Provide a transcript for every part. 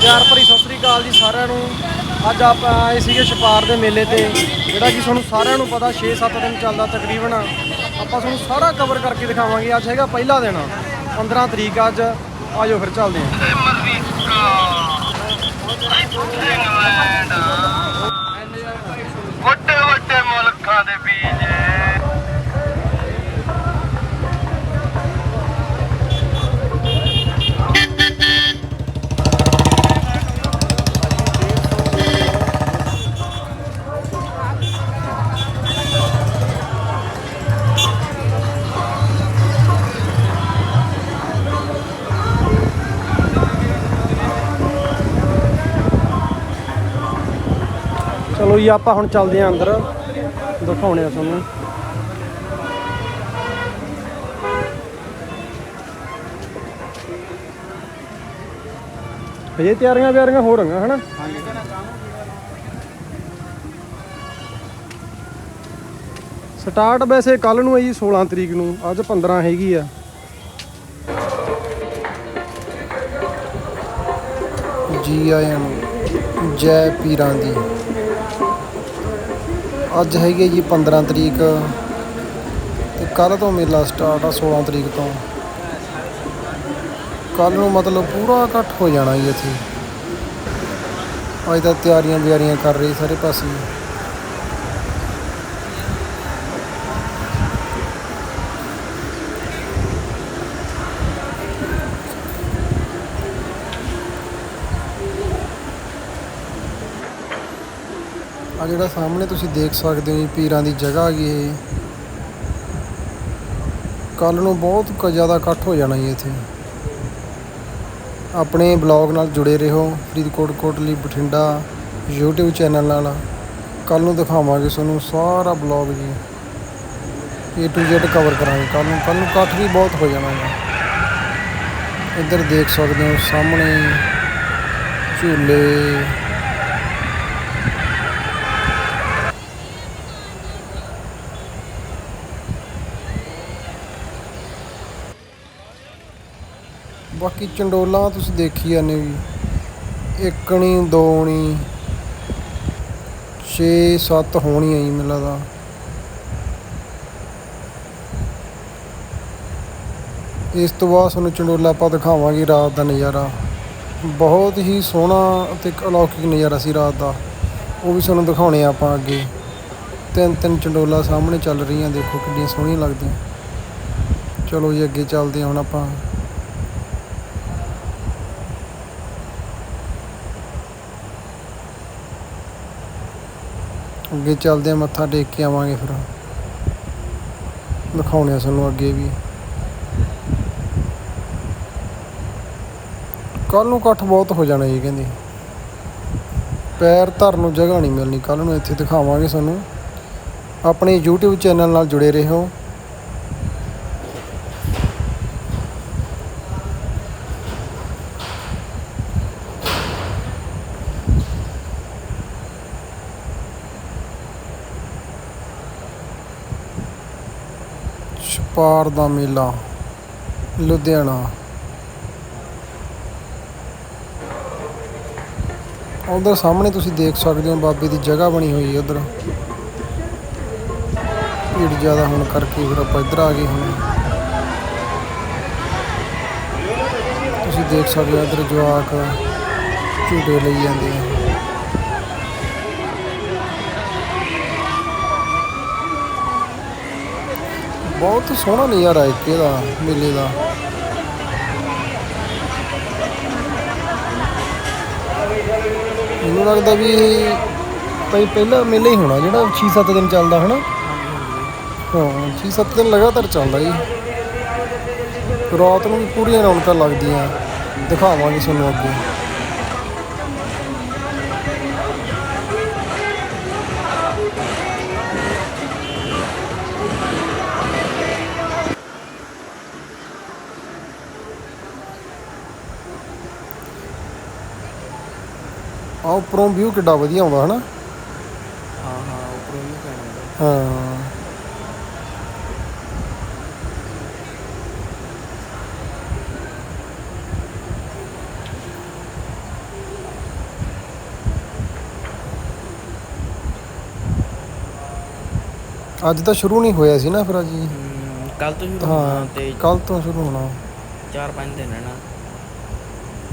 ਪਿਆਰ ਭਰੀ ਸਤਿ ਸ੍ਰੀ ਅਕਾਲ ਜੀ ਸਾਰਿਆਂ ਨੂੰ। ਅੱਜ ਆਪਾਂ ਆਏ ਸੀਗੇ ਛਪਾਰ ਦੇ ਮੇਲੇ ਤੇ, ਜਿਹੜਾ ਕਿ ਤੁਹਾਨੂੰ ਸਾਰਿਆਂ ਨੂੰ ਪਤਾ 6-7 ਦਿਨ ਚੱਲਦਾ ਤਕਰੀਬਨ। ਆਪਾਂ ਤੁਹਾਨੂੰ ਸਾਰਾ ਕਵਰ ਕਰਕੇ ਦਿਖਾਵਾਂਗੇ। ਅੱਜ ਹੈਗਾ ਪਹਿਲਾ ਦਿਨ 15 ਤਰੀਕ ਅੱਜ। ਆਜੋ ਫਿਰ ਚੱਲਦੇ ਹਾਂ। ਵੱਡੇ ਵੱਡੇ ਮੁਲਕਾਂ ਦੇ ਬੀਜ। ਚਲੋ ਜੀ ਆਪਾਂ ਹੁਣ ਚੱਲਦੇ ਹਾਂ ਅੰਦਰ। ਦਿਖਾਉਣੇ ਆ ਤੁਹਾਨੂੰ। ਹਜੇ ਤਿਆਰੀਆਂ ਬਿਆਰੀਆਂ ਹੋ ਰਹੀਆਂ, ਹਨਾ? ਸਟਾਰਟ ਵੈਸੇ ਕੱਲ ਨੂੰ ਹੈ ਜੀ 16 ਤਰੀਕ ਨੂੰ। ਅੱਜ 15 ਹੈਗੀ ਆ। ਜੀ ਆਇਆਂ ਨੂੰ। ਜੈ ਪੀਰਾਂ ਦੀ। ਅੱਜ ਹੈਗੇ ਜੀ 15 ਤਰੀਕ ਤੇ ਕੱਲ ਤੋਂ ਮੇਲਾ ਸਟਾਰਟ ਆ 16 ਤਰੀਕ ਤੋਂ। ਕੱਲ ਨੂੰ ਮਤਲਬ ਪੂਰਾ ਇਕੱਠ ਹੋ ਜਾਣਾ ਜੀ ਇੱਥੇ। ਅੱਜ ਤਾਂ ਤਿਆਰੀਆਂ ਬਿਆਰੀਆਂ ਕਰ ਰਹੇ ਸਾਰੇ ਪਾਸੇ। ਜਿਹੜਾ ਸਾਹਮਣੇ ਤੁਸੀਂ ਦੇਖ ਸਕਦੇ ਹੋ ਜੀ, ਪੀਰਾਂ ਦੀ ਜਗ੍ਹਾ ਹੈਗੀ ਇਹ ਕੱਲ ਨੂੰ ਬਹੁਤ ਕ ਜ਼ਿਆਦਾ ਇਕੱਠ ਹੋ ਜਾਣਾ ਜੀ ਇੱਥੇ। ਆਪਣੇ ਬਲੌਗ ਨਾਲ ਜੁੜੇ ਰਹੋ, ਫਰੀਦਕੋਟ ਕੋਟਲੀ ਬਠਿੰਡਾ YouTube ਚੈਨਲ ਨਾਲ। ਕੱਲ ਨੂੰ ਦਿਖਾਵਾਂਗੇ ਤੁਹਾਨੂੰ ਸਾਰਾ ਬਲੌਗ ਜੀ। A to Z ਕਵਰ ਕਰਾਂਗੇ ਕੱਲ ਨੂੰ। ਕੱਲ ਨੂੰ ਇਕੱਠ ਵੀ ਬਹੁਤ ਹੋ ਜਾਣਾ ਹੈ ਇੱਧਰ ਦੇਖ ਸਕਦੇ ਹੋ ਸਾਹਮਣੇ ਝੂਲੇ। ਬਾਕੀ ਚੰਡੋਲਾਂ ਤੁਸੀਂ ਦੇਖੀ ਜਾਂਦੇ ਹੋ ਜੀ। ਇੱਕਣੀ, ਦੋਣੀ 6 7 ਹੈ ਜੀ ਮੈਨੂੰ ਲੱਗਦਾ ਇਸ ਤੋਂ ਬਾਅਦ ਤੁਹਾਨੂੰ ਚੰਡੋਲਾ ਆਪਾਂ ਦਿਖਾਵਾਂਗੇ ਰਾਤ ਦਾ ਨਜ਼ਾਰਾ। ਬਹੁਤ ਹੀ ਸੋਹਣਾ ਅਤੇ ਇੱਕ ਅਲੌਕਿਕ ਨਜ਼ਾਰਾ ਸੀ ਰਾਤ ਦਾ। ਉਹ ਵੀ ਤੁਹਾਨੂੰ ਦਿਖਾਉਣੇ ਆ ਆਪਾਂ ਅੱਗੇ। ਤਿੰਨ ਤਿੰਨ ਚੰਡੋਲਾ ਸਾਹਮਣੇ ਚੱਲ ਰਹੀਆਂ, ਦੇਖੋ ਕਿੰਨੀਆਂ ਸੋਹਣੀਆਂ ਲੱਗਦੀਆਂ। ਚਲੋ ਜੀ, ਅੱਗੇ ਚੱਲਦੇ ਹਾਂ ਹੁਣ ਆਪਾਂ। ਅੱਗੇ ਚੱਲਦੇ ਆ, ਮੱਥਾ ਟੇਕ ਕੇ ਆਵਾਂਗੇ ਫਿਰ। ਦਿਖਾਉਣੇ ਆ ਸਾਨੂੰ ਅੱਗੇ ਵੀ। ਕੱਲ ਨੂੰ ਇਕੱਠ ਬਹੁਤ ਹੋ ਜਾਣਾ ਜੀ ਕਹਿੰਦੇ। ਪੈਰ ਧਰਨ ਨੂੰ ਜਗ੍ਹਾ ਨਹੀਂ ਮਿਲਣੀ ਕੱਲ ਨੂੰ ਇੱਥੇ ਦਿਖਾਵਾਂਗੇ ਸਾਨੂੰ ਆਪਣੇ YouTube ਚੈਨਲ ਨਾਲ ਜੁੜੇ ਰਹੋ। ਛਪਾਰ ਦਾ ਮੇਲਾ, ਲੁਧਿਆਣਾ। ਉਧਰ ਸਾਹਮਣੇ ਤੁਸੀਂ ਦੇਖ ਸਕਦੇ ਹੋ ਬਾਬੇ ਦੀ ਜਗ੍ਹਾ ਬਣੀ ਹੋਈ ਹੈ ਉਧਰ। ਭੀੜ ਜ਼ਿਆਦਾ ਹੋਣ ਕਰਕੇ ਫਿਰ ਆਪਾਂ ਇੱਧਰ ਆ ਗਏ ਹੁਣ। ਤੁਸੀਂ ਦੇਖ ਸਕਦੇ ਹੋ ਇੱਧਰ ਜਵਾਕ ਝੂਟੇ ਲਈ ਜਾਂਦੇ ਆ। ਬਹੁਤ ਸੋਹਣਾ ਨਜ਼ਾਰਾ ਹੈ ਇੱਕ ਮੇਲੇ ਦਾ। ਮੈਨੂੰ ਲੱਗਦਾ ਵੀ ਇਹ ਪਹਿਲਾ ਮੇਲਾ ਹੀ ਹੋਣਾ, ਜਿਹੜਾ 6-7 ਦਿਨ ਚੱਲਦਾ, ਹਨਾ? ਹਾਂ 6-7 ਦਿਨ ਲਗਾਤਾਰ ਚੱਲਦਾ ਜੀ। ਰਾਤ ਨੂੰ ਵੀ ਪੂਰੀਆਂ ਰੌਣਕਾਂ ਲੱਗਦੀਆਂ। ਦਿਖਾਵਾਂਗੇ ਤੁਹਾਨੂੰ ਅੱਗੇ। ਆ ਉੱਪਰੋਂ ਵਿਊ ਕਿੱਡਾ ਵਧੀਆ ਆਉਂਦਾ ਹਨਾ। ਅੱਜ ਤਾਂ ਸ਼ੁਰੂ ਨਹੀਂ ਹੋਇਆ ਸੀ ਨਾ ਫਿਰ ਅੱਜ। ਕੱਲ ਤੋਂ ਸ਼ੁਰੂ ਹੋਣਾ ਤੇ ਕੱਲ ਤੋਂ ਸ਼ੁਰੂ ਹੋਣਾ। 4-5 ਦਿਨ ਰਹਿਣਾ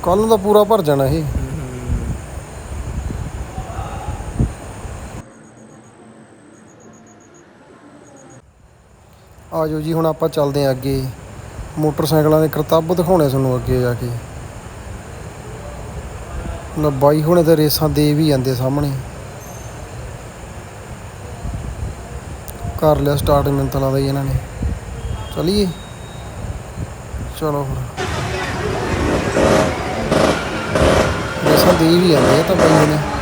ਕੱਲ ਨੂੰ ਤਾਂ ਪੂਰਾ ਭਰ ਜਾਣਾ ਇਹ। ਆ ਜਾਓ ਜੀ, ਹੁਣ ਆਪਾਂ ਚੱਲਦੇ ਹਾਂ ਅੱਗੇ। ਮੋਟਰਸਾਈਕਲਾਂ ਦੇ ਕਰਤੱਬ ਦਿਖਾਉਣੇ ਤੁਹਾਨੂੰ ਅੱਗੇ ਜਾ ਕੇ। ਨਾ ਬਾਈ ਹੁਣੇ ਤੇ ਰੇਸਾਂ ਦੇ ਵੀ ਜਾਂਦੇ ਸਾਹਮਣੇ। ਕਰ ਲਿਆ ਸਟਾਰਟ ਮੈਨੂੰ ਤਾਂ ਜੀ ਇਹਨਾਂ ਨੇ। ਚਲਿਏ। ਚਲੋ ਫਿਰ। ਰੇਸਾਂ ਦੇ ਵੀ ਜਾਂਦੇ ਆ ਤਾਂ ਬਾਈ ਹੁਣੇ।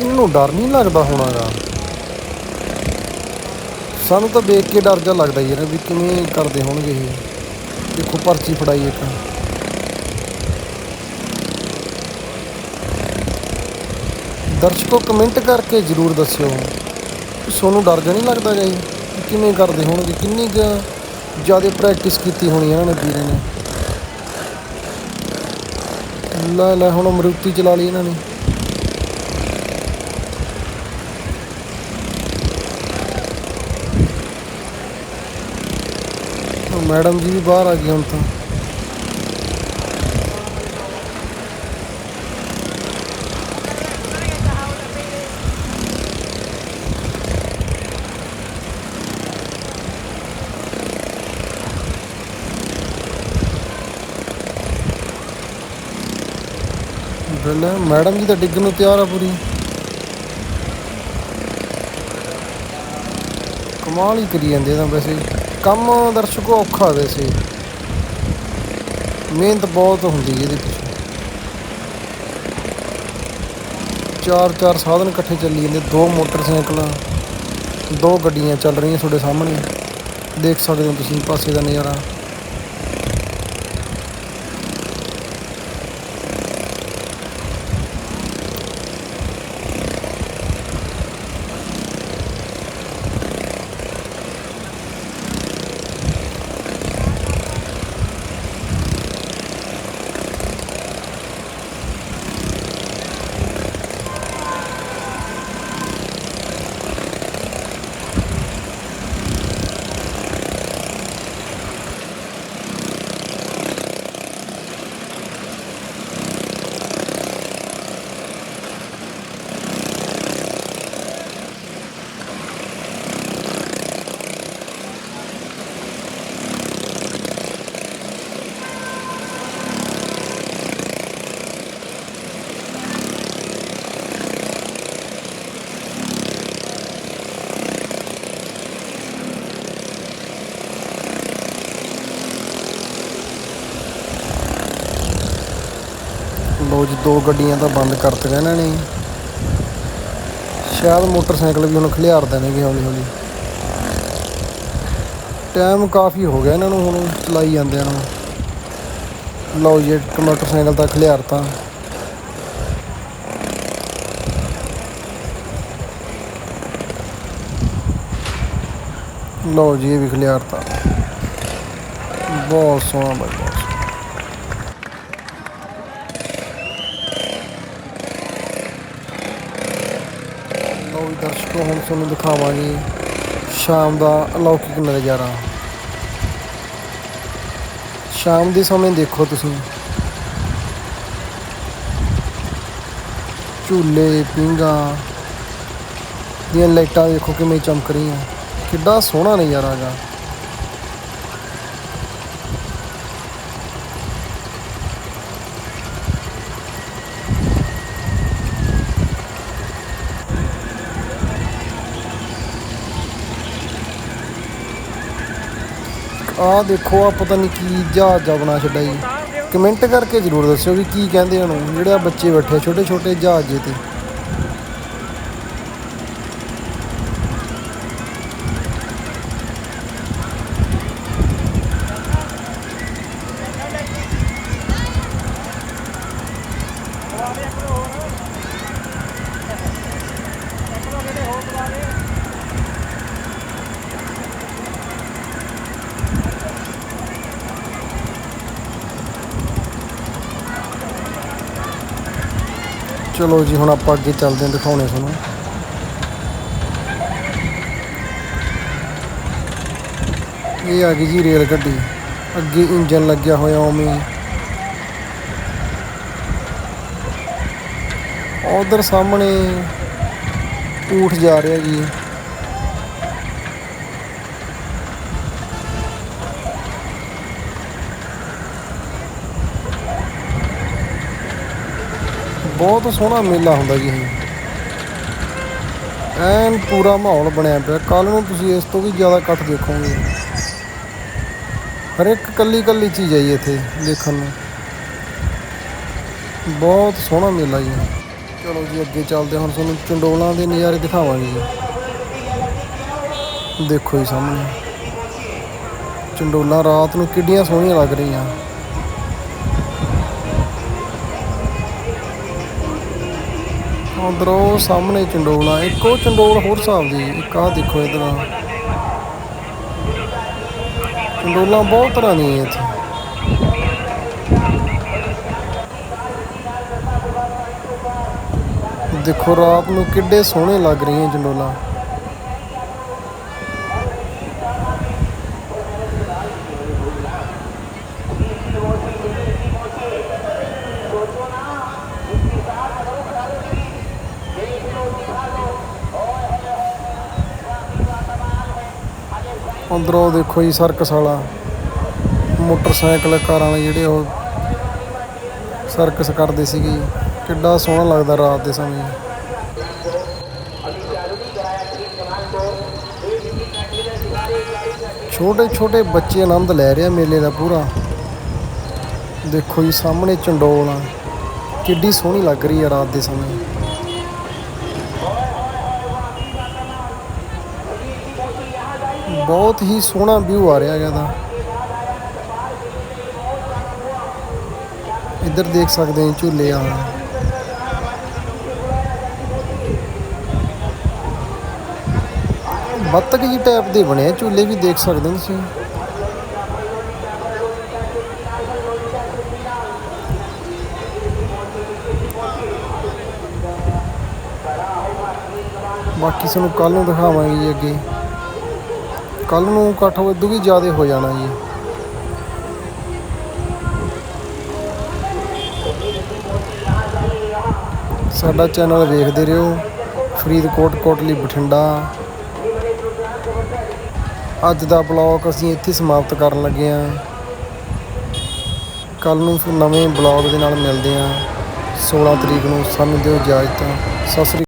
ਇਹਨੂੰ ਡਰ ਨਹੀਂ ਲੱਗਦਾ ਹੋਣਾਗਾ। ਸਾਨੂੰ ਤਾਂ ਦੇਖ ਕੇ ਡਰ ਜਾ ਲੱਗਦਾ ਯਾਰ ਵੀ ਕਿਵੇਂ ਕਰਦੇ ਹੋਣਗੇ ਇਹ। ਦੇਖੋ, ਪਰਚੀ ਫੜਾਈ ਇੱਕ। ਦਰਸ਼ਕੋ ਕਮੈਂਟ ਕਰਕੇ ਜਰੂਰ ਦੱਸਿਓ ਤੁਹਾਨੂੰ ਡਰ ਜਾ ਨਹੀਂ ਲੱਗਦਾ ਜੀ ਕਿਵੇਂ ਕਰਦੇ ਹੋਣਗੇ, ਕਿੰਨੀ ਜ਼ਿਆਦਾ ਪ੍ਰੈਕਟਿਸ ਕੀਤੀ ਹੋਣੀ ਇਹਨਾਂ ਨੇ ਵੀਰੇ ਨੇ। ਲੈ ਲੈ, ਹੁਣ ਮਰੂਤੀ ਚਲਾ ਲਈ ਇਹਨਾਂ ਨੇ। ਮੈਡਮ ਜੀ ਵੀ ਬਾਹਰ ਆ ਗਈ ਹੁਣ ਤਾਂ। ਲੈ ਮੈਡਮ ਜੀ ਤਾਂ ਡਿੱਗਣ ਨੂੰ ਤਿਆਰ ਆ ਪੂਰੀ। ਕਮਾਲ ਹੀ ਕਰੀ ਜਾਂਦੇ ਤਾਂ ਵੈਸੇ। ਕੰਮ ਦਰਸ਼ਕੋ ਔਖਾ ਵੈਸੇ ਮਿਹਨਤ ਬਹੁਤ ਹੁੰਦੀ ਹੈ ਇਹਦੇ ਪਿੱਛੇ। ਚਾਰ ਚਾਰ ਸਾਧਨ ਇਕੱਠੇ ਚੱਲੀ ਜਾਂਦੇ, ਦੋ ਮੋਟਰਸਾਈਕਲਾਂ, ਦੋ ਗੱਡੀਆਂ ਚੱਲ ਰਹੀਆਂ ਤੁਹਾਡੇ ਸਾਹਮਣੇ। ਦੇਖ ਸਕਦੇ ਹੋ ਤੁਸੀਂ ਪਾਸੇ ਦਾ ਨਜ਼ਾਰਾ। ਲੋ ਦੋ ਗੱਡੀਆਂ ਤਾਂ ਬੰਦ ਕਰਤੀਆਂ ਇਹਨਾਂ ਨੇ। ਸ਼ਾਇਦ ਮੋਟਰਸਾਈਕਲ ਵੀ ਹੁਣ ਖਲਿਆਰ ਦੇਣਗੇ ਹੌਲੀ ਹੌਲੀ। ਟਾਈਮ ਕਾਫੀ ਹੋ ਗਿਆ ਇਹਨਾਂ ਨੂੰ ਹੁਣ, ਚਲਾਈ ਜਾਂਦਿਆਂ ਨੂੰ। ਲਓ ਜੀ, ਇੱਕ ਮੋਟਰਸਾਈਕਲ ਤਾਂ ਖਲਿਆਰਤਾ ਲਓ ਜੀ, ਇਹ ਵੀ ਖਲਿਆਰਤਾ ਬਹੁਤ ਸੋਹਣਾ ਬਾਈ ਲਓ ਦਰਸ਼ਕੋ, ਹੁਣ ਤੁਹਾਨੂੰ ਦਿਖਾਵਾਂਗੇ ਸ਼ਾਮ ਦਾ ਅਲੌਕਿਕ ਨਜ਼ਾਰਾ। ਸ਼ਾਮ ਦੇ ਸਮੇਂ ਦੇਖੋ ਤੁਸੀਂ। ਝੂਲੇ ਪਿੰਗਾ ਦੀਆਂ ਲਾਈਟਾਂ ਦੇਖੋ ਕਿਵੇਂ ਚਮਕ ਰਹੀਆਂ। ਕਿੱਡਾ ਸੋਹਣਾ ਨਜ਼ਾਰਾ ਹੈਗਾ ਆਹ ਦੇਖੋ ਆ ਪਤਾ ਨਹੀਂ ਕੀ ਜਹਾਜ਼ ਆ ਬਣਾ ਛੱਡਿਆ ਜੀ। ਕਮੈਂਟ ਕਰਕੇ ਜ਼ਰੂਰ ਦੱਸਿਓ ਵੀ ਕੀ ਕਹਿੰਦੇ ਹਨ ਜਿਹੜੇ ਆ ਬੱਚੇ ਬੈਠੇ ਛੋਟੇ ਛੋਟੇ ਜਹਾਜ਼ ਜੇ ਤੇ। ਚਲੋ ਜੀ, ਹੁਣ ਆਪਾਂ ਅੱਗੇ ਚੱਲਦੇ ਹਾਂ ਦਿਖਾਉਣੇ ਤੁਹਾਨੂੰ। ਇਹ ਆ ਗਈ ਜੀ ਰੇਲ ਗੱਡੀ। ਅੱਗੇ ਇੰਜਨ ਲੱਗਿਆ ਹੋਇਆ ਉਵੇਂ। ਹੀ। ਉਧਰ ਸਾਹਮਣੇ ਊਠ ਜਾ ਰਿਹਾ ਜੀ। ਬਹੁਤ ਸੋਹਣਾ ਮੇਲਾ ਹੁੰਦਾ ਜੀ ਇਹ। ਐਨ ਪੂਰਾ ਮਾਹੌਲ ਬਣਿਆ ਪਿਆ। ਕੱਲ ਨੂੰ ਤੁਸੀਂ ਇਸ ਤੋਂ ਵੀ ਜ਼ਿਆਦਾ ਇਕੱਠ ਦੇਖੋਗੇ। ਹਰ ਇੱਕ ਕੱਲੀ ਕੱਲੀ ਚੀਜ਼ ਹੈ ਜੀ ਇੱਥੇ ਦੇਖਣ ਨੂੰ। ਬਹੁਤ ਸੋਹਣਾ ਮੇਲਾ ਜੀ। ਚਲੋ ਜੀ ਅੱਗੇ ਚੱਲਦੇ ਹਾਂ, ਹੁਣ ਤੁਹਾਨੂੰ ਚੰਡੋਲਾਂ ਦੇ ਨਜ਼ਾਰੇ ਦਿਖਾਵਾਂਗੇ ਜੀ। ਦੇਖੋ ਜੀ ਸਾਹਮਣੇ। ਚੰਡੋਲਾਂ ਰਾਤ ਨੂੰ ਕਿੱਡੀਆਂ ਸੋਹਣੀਆਂ ਲੱਗ ਰਹੀਆਂ। ਉਧਰੋਂ ਸਾਹਮਣੇ ਚੰਡੋਲ ਆ, ਇੱਕੋ ਚੰਡੋਲ ਹੋਰ ਹਿਸਾਬ ਦੀ, ਇੱਕ ਆਹ ਦੇਖੋ ਇਧਰ ਚੰਡੋਲਾਂ ਬਹੁਤ ਤਰ੍ਹਾਂ ਦੀਆਂ ਇੱਥੇ। ਦੇਖੋ ਰਾਤ ਨੂੰ ਕਿੱਡੇ ਸੋਹਣੇ ਲੱਗ ਰਹੀਆਂ ਚੰਡੋਲਾਂ। ਅੰਦਰੋਂ ਦੇਖੋ ਜੀ ਸਰਕਸ ਵਾਲਾ। ਮੋਟਰਸਾਈਕਲ ਕਾਰਾਂ ਵਾਲੇ ਜਿਹੜੇ ਉਹ ਸਰਕਸ ਕਰਦੇ ਸੀਗੇ ਜੀ। ਕਿੱਡਾ ਸੋਹਣਾ ਲੱਗਦਾ ਰਾਤ ਦੇ ਸਮੇਂ ਛੋਟੇ ਛੋਟੇ ਬੱਚੇ ਆਨੰਦ ਲੈ ਰਹੇ ਆ ਮੇਲੇ ਦਾ ਪੂਰਾ। ਦੇਖੋ ਜੀ ਸਾਹਮਣੇ ਚੰਡੋਲ ਆ। ਕਿੱਡੀ ਸੋਹਣੀ ਲੱਗ ਰਹੀ ਆ ਰਾਤ ਦੇ ਸਮੇਂ। ਬਹੁਤ ਹੀ ਸੋਹਣਾ ਵਿਊ ਆ ਰਿਹਾ ਹੈਗਾ ਦਾ ਇੱਧਰ ਦੇਖ ਸਕਦੇ ਹੋ ਝੂਲੇ ਆ। ਬੱਤਕ ਜੀ ਟਾਈਪ ਦੇ ਬਣੇ ਆ, ਝੂਲੇ ਵੀ ਦੇਖ ਸਕਦੇ ਹੋ ਤੁਸੀਂ। ਬਾਕੀ ਤੁਹਾਨੂੰ ਕੱਲ ਨੂੰ ਦਿਖਾਵਾਂਗੇ ਜੀ ਅੱਗੇ। ਕੱਲ ਨੂੰ ਇਕੱਠ ਉਦੋਂ ਵੀ ਜ਼ਿਆਦਾ ਹੋ ਜਾਣਾ ਜੀ। ਸਾਡਾ ਚੈਨਲ ਵੇਖਦੇ ਰਹੋ। ਫਰੀਦਕੋਟ, ਕੋਟਲੀ, ਬਠਿੰਡਾ। ਅੱਜ ਦਾ ਬਲੌਗ ਅਸੀਂ ਇੱਥੇ ਸਮਾਪਤ ਕਰਨ ਲੱਗੇ ਹਾਂ। ਕੱਲ ਨੂੰ ਫਿਰ ਨਵੇਂ ਬਲੌਗ ਦੇ ਨਾਲ ਮਿਲਦੇ ਹਾਂ। 16 ਤਰੀਕ ਨੂੰ ਸਾਨੂੰ ਦਿਓ ਇਜਾਜ਼ਤ। ਸਤਿ ਸ੍ਰੀ